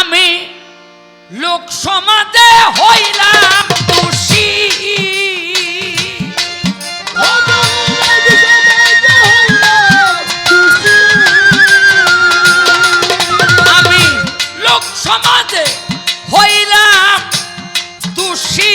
আমি লোক সমাজে হইলাম খুশি আমি লোক সমাজে হইলাম দোষী।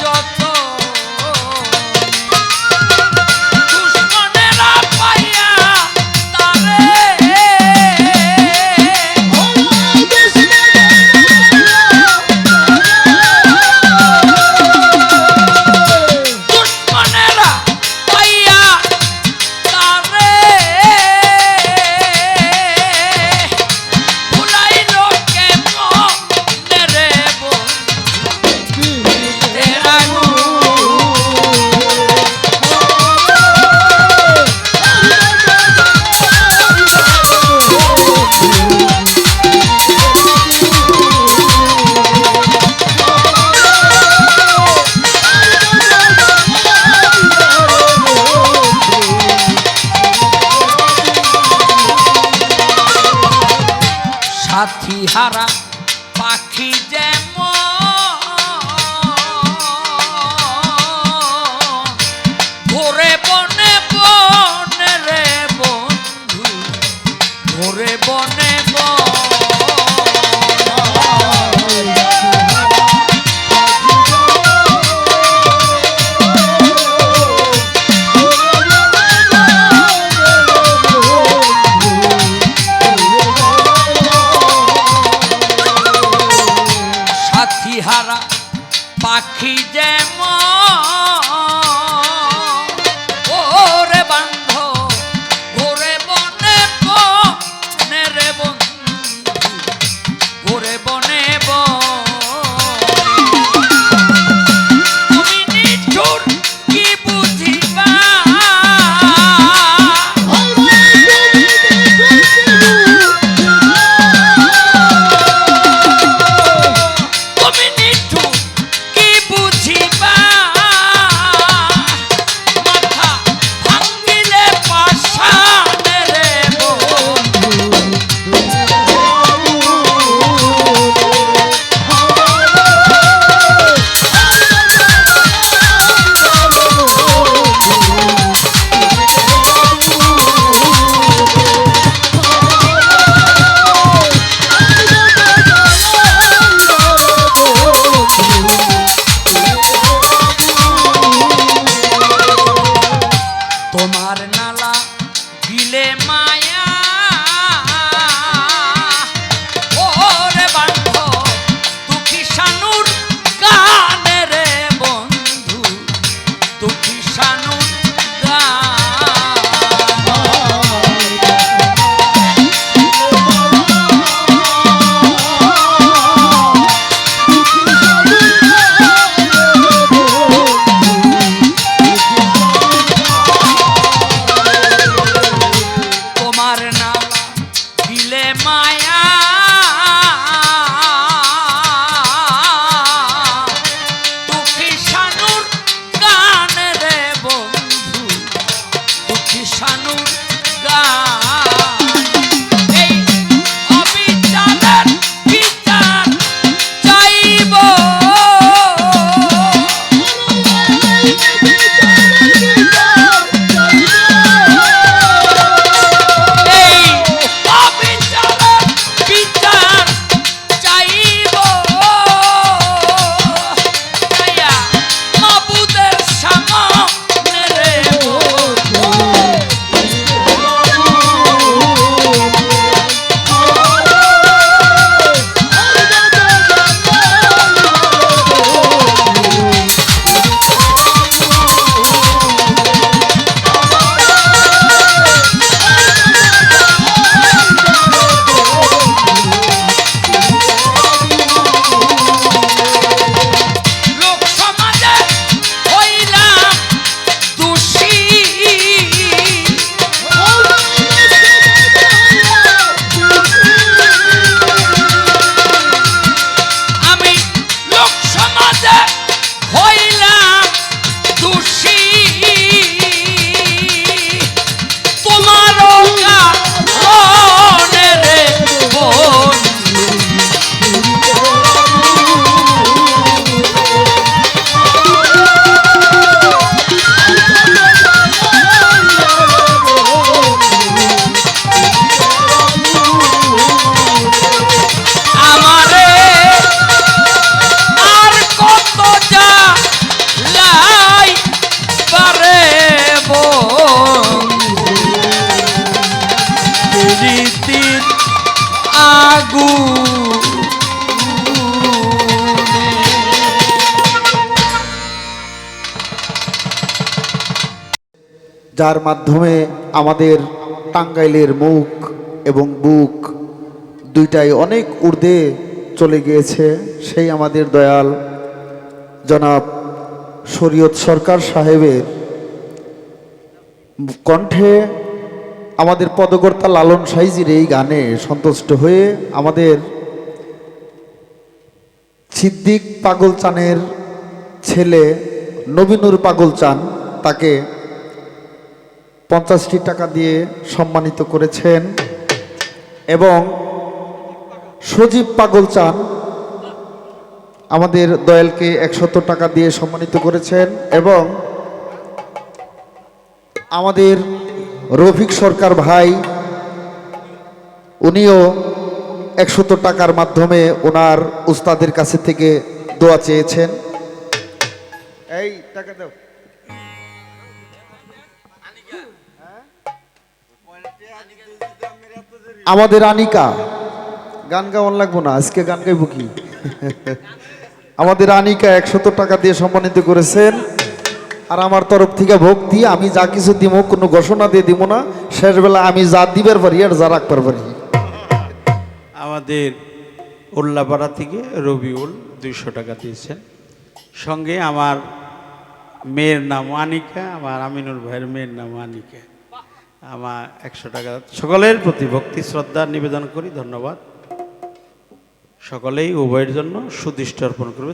got সাথী হারা হারা পাখি যেমন যার মাধ্যমে আমাদের টাঙ্গাইলের মুখ এবং বুক দুইটাই অনেক ঊর্ধ্বে চলে গিয়েছে, সেই আমাদের দয়াল জনাব শরীয়ত সরকার সাহেবের কণ্ঠে আমাদের পদকর্তা লালন সাইজির এই গানে সন্তুষ্ট হয়ে আমাদের সিদ্দিক পাগল চানের ছেলে নবীনুর পাগল চান তাকে পঞ্চাশটি টাকা দিয়ে সম্মানিত করেছেন এবং সজীব পাগল চান আমাদের দয়ালকে একশত টাকা দিয়ে সম্মানিত করেছেন এবং আমাদের রফিক সরকার ভাই, উনিও একশত টাকার মাধ্যমে ওনার উস্তাদের কাছে থেকে দোয়া চেয়েছেন। এই, টাকা দাও। আমাদের আনিকা। গান গাওয়ান লাগবো না, আজকে গান গাইব কি? আমাদের আনিকা একশত টাকা দিয়ে সম্মানিত করেছেন। আর আমার তরফ থেকে ভক্তি, আমি যা কিছু দিব, কোনো ঘোষণা দিয়ে দিব না। শেষবেলা আমি যা দিবার পারি, আর যা রাখবার পারি। আমাদের উল্লাপাড়া থেকে রবিউল দুইশো টাকা দিয়েছেন। সঙ্গে আমার মেয়ের নাম আনিকা, আমার আমিনুল ভাইয়ের মেয়ের নাম আনিকা। আমার একশো টাকা। সকলের প্রতি ভক্তি, শ্রদ্ধা নিবেদন করি, ধন্যবাদ। সকলেই উভয়ের জন্য সুদৃষ্টি অর্পণ করবে।